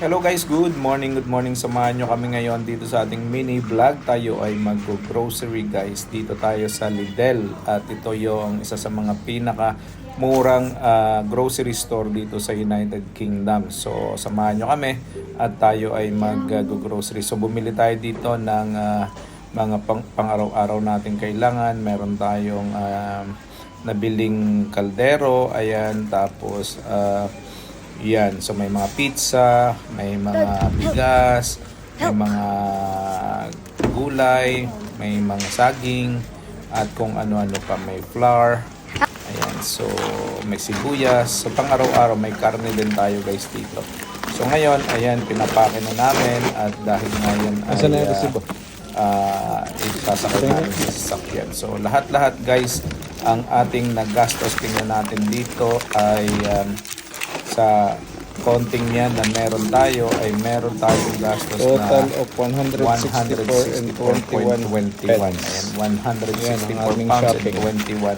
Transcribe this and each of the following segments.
Hello guys, good morning, good morning. Samahan nyo kami ngayon dito sa ating mini vlog. Tayo ay mag-grocery guys. Dito tayo sa Lidl at ito yung isa sa mga pinaka murang ah, grocery store dito sa United Kingdom. So samahan nyo kami at tayo ay mag-grocery. So bumili tayo dito ng ah, mga pang, pang-araw-araw nating kailangan. Meron tayong ah, nabiling kaldero, ayan, tapos ah, yan, so may mga pizza, may mga bigas, may mga gulay, may mga saging, at kung ano-ano pa, may flour. Ayan, so may sibuyas. So pang araw-araw may karne din tayo guys dito. So ngayon, ayan, pinapake na namin at dahil ngayon ay Asan na yung ah isasakay namin sa sasakyan. So lahat-lahat guys, ang ating nagastos tingnan natin dito ay um, sa konting yan na meron tayo ay meron tayong gastos Total na of 164 and 21 164.21. pence. Ayan, Yan, ang 164 aming pounds shopping. and 21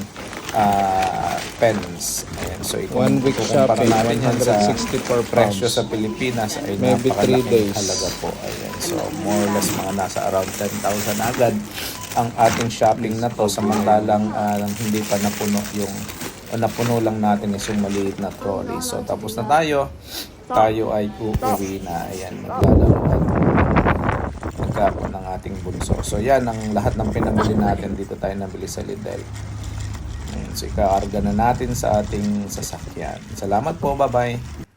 ah, pence. Ayan, so One week shopping, natin yan sa 164 presyo pounds. sa Pilipinas ay Maybe three napakalaking days. halaga po. Ayan, so more or less mga nasa around 10,000 agad ang ating shopping na to samantalang ah, hindi pa napuno yung o napuno lang natin is yung maliit na trolley. So tapos na tayo, tayo ay uuwi na. Ayan, maglalaro at ng ating bunso. So yan ang lahat ng pinamili natin dito tayo nabili sa Lidl. Ayan, so ikakarga na natin sa ating sasakyan. Salamat po, bye-bye.